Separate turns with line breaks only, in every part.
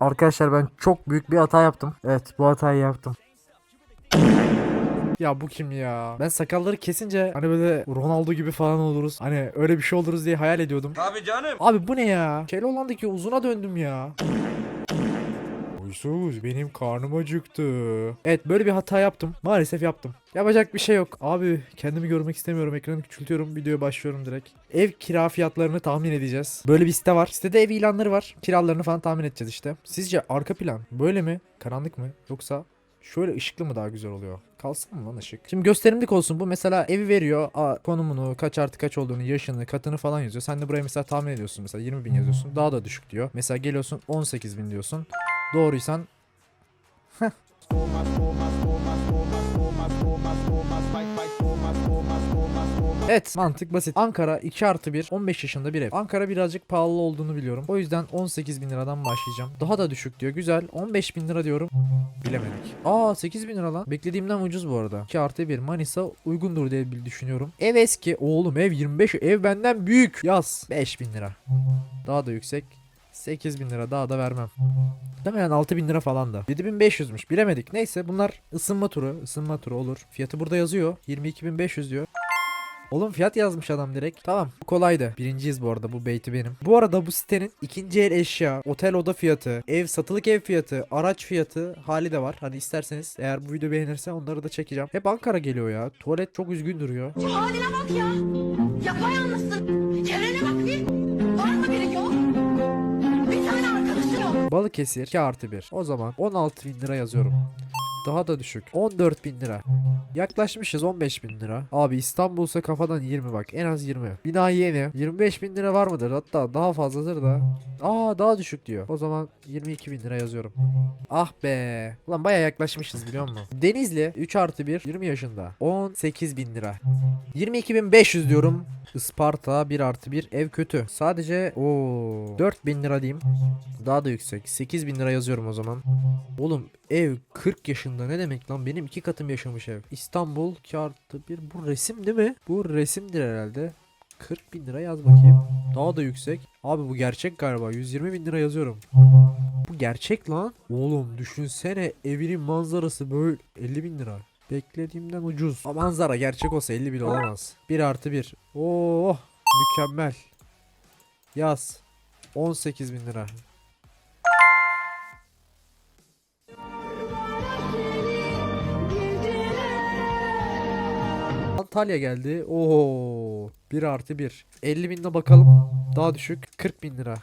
Arkadaşlar ben çok büyük bir hata yaptım. Evet bu hatayı yaptım. Ya bu kim ya? Ben sakalları kesince hani böyle Ronaldo gibi falan oluruz. Hani öyle bir şey oluruz diye hayal ediyordum.
Tabii canım.
Abi bu ne ya? Keloğlan'daki uzuna döndüm ya. Huysuz benim karnım acıktı. Evet böyle bir hata yaptım. Maalesef yaptım. Yapacak bir şey yok. Abi kendimi görmek istemiyorum. Ekranı küçültüyorum. Videoya başlıyorum direkt. Ev kira fiyatlarını tahmin edeceğiz. Böyle bir site var. Sitede ev ilanları var. Kiralarını falan tahmin edeceğiz işte. Sizce arka plan böyle mi? Karanlık mı? Yoksa şöyle ışıklı mı daha güzel oluyor? Kalsın mı lan ışık? Şimdi gösterimlik olsun bu. Mesela evi veriyor. Aa, konumunu, kaç artı kaç olduğunu, yaşını, katını falan yazıyor. Sen de buraya mesela tahmin ediyorsun. Mesela 20 bin yazıyorsun. Daha da düşük diyor. Mesela geliyorsun 18 bin diyorsun. Doğruysan Evet mantık basit. Ankara 2 artı 1 15 yaşında bir ev. Ankara birazcık pahalı olduğunu biliyorum. O yüzden 18 bin liradan başlayacağım. Daha da düşük diyor. Güzel. 15 bin lira diyorum. Bilemedik. Aa 8 bin lira lan. Beklediğimden ucuz bu arada. 2 artı 1 Manisa uygundur diye düşünüyorum. Ev eski. Oğlum ev 25. Ev benden büyük. Yaz. 5 bin lira. Daha da yüksek. 8 bin lira daha da vermem. Muhtemelen 6 bin lira falan da. 7500'müş bilemedik. Neyse bunlar ısınma turu. ısınma turu olur. Fiyatı burada yazıyor. 22.500 diyor. Oğlum fiyat yazmış adam direkt. Tamam bu kolaydı. Birinciyiz bu arada bu beyti benim. Bu arada bu sitenin ikinci el eşya, otel oda fiyatı, ev satılık ev fiyatı, araç fiyatı hali de var. Hani isterseniz eğer bu video beğenirse onları da çekeceğim. Hep Ankara geliyor ya. Tuvalet çok üzgün duruyor.
Haline bak ya. Yapayalnızsın.
Balıkesir 2 artı 1. O zaman 16 bin lira yazıyorum. Daha da düşük. 14 bin lira. Yaklaşmışız 15 bin lira. Abi İstanbul'sa kafadan 20 bak. En az 20. Bina yeni. 25 bin lira var mıdır? Hatta daha fazladır da. Aa daha düşük diyor. O zaman 22 bin lira yazıyorum. Ah be. Ulan baya yaklaşmışız biliyor musun? Denizli 3 artı 1 20 yaşında. 18 bin lira. 22.500 diyorum. Isparta 1 artı 1 ev kötü. Sadece o 4000 lira diyeyim. Daha da yüksek. 8000 lira yazıyorum o zaman. Oğlum ev 40 yaşında ne demek lan? Benim iki katım yaşamış ev. İstanbul 2 artı 1 bu resim değil mi? Bu resimdir herhalde. 40 bin lira yaz bakayım. Daha da yüksek. Abi bu gerçek galiba. 120 bin lira yazıyorum. Bu gerçek lan. Oğlum düşünsene evinin manzarası böyle 50 bin lira. Beklediğimden ucuz. Ama manzara gerçek olsa 50 bile olamaz. 1 artı 1. Oo mükemmel. Yaz. 18 bin lira. Antalya geldi. Oo 1 artı 1. 50 binle bakalım. Daha düşük. 40 bin lira.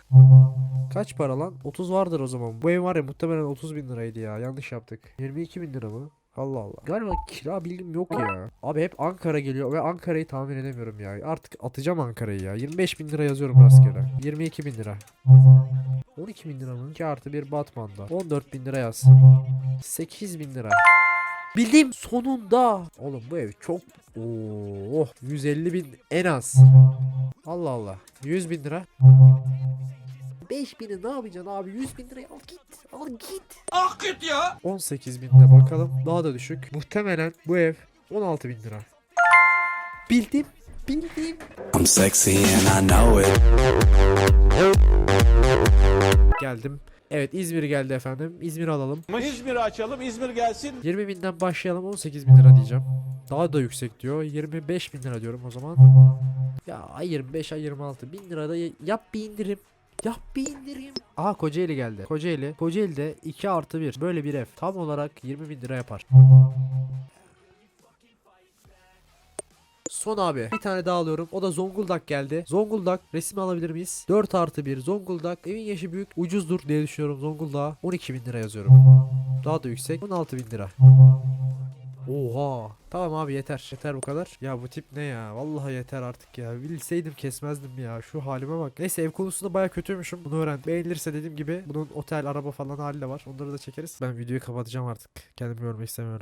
Kaç para lan? 30 vardır o zaman. Bu ev var ya muhtemelen 30 bin liraydı ya. Yanlış yaptık. 22 bin lira mı? Allah Allah. Galiba kira bilgim yok ya. Abi hep Ankara geliyor ve Ankara'yı tahmin edemiyorum ya. Artık atacağım Ankara'yı ya. 25 bin lira yazıyorum rastgele. 22 bin lira. 12 bin lira mı? 2 artı 1 Batman'da. 14 bin lira yaz. 8 bin lira. Bildim sonunda. Oğlum bu ev çok... Oo, 150 bin en az. Allah Allah. 100 bin lira. 5 bini ne yapacaksın abi? 100 bin liraya al git. Al git.
Ah git ya.
18 binde bakalım. Daha da düşük. Muhtemelen bu ev 16 bin lira. Bildim. Bildim.
I'm sexy and I know it.
Geldim. Evet İzmir geldi efendim. İzmir alalım.
İzmir'i açalım, İzmir gelsin.
20 binden başlayalım 18 bin lira diyeceğim. Daha da yüksek diyor. 25 bin lira diyorum o zaman. Ya ay 25 ay 26 bin lira da yap bir indirim. Yap bir indirim. Aha Kocaeli geldi. Kocaeli. Kocaeli'de 2 artı 1. Böyle bir ev. Tam olarak 20 bin lira yapar. Son abi. Bir tane daha alıyorum. O da Zonguldak geldi. Zonguldak resmi alabilir miyiz? 4 artı 1 Zonguldak. Evin yaşı büyük. Ucuzdur diye düşünüyorum Zonguldak'a. 12 bin lira yazıyorum. Daha da yüksek. 16 bin lira. Oha. Tamam abi yeter. Yeter bu kadar. Ya bu tip ne ya? Vallahi yeter artık ya. Bilseydim kesmezdim ya. Şu halime bak. Neyse ev konusunda baya kötüymüşüm. Bunu öğrendim. Beğenilirse dediğim gibi bunun otel, araba falan hali de var. Onları da çekeriz. Ben videoyu kapatacağım artık. Kendimi görmek istemiyorum.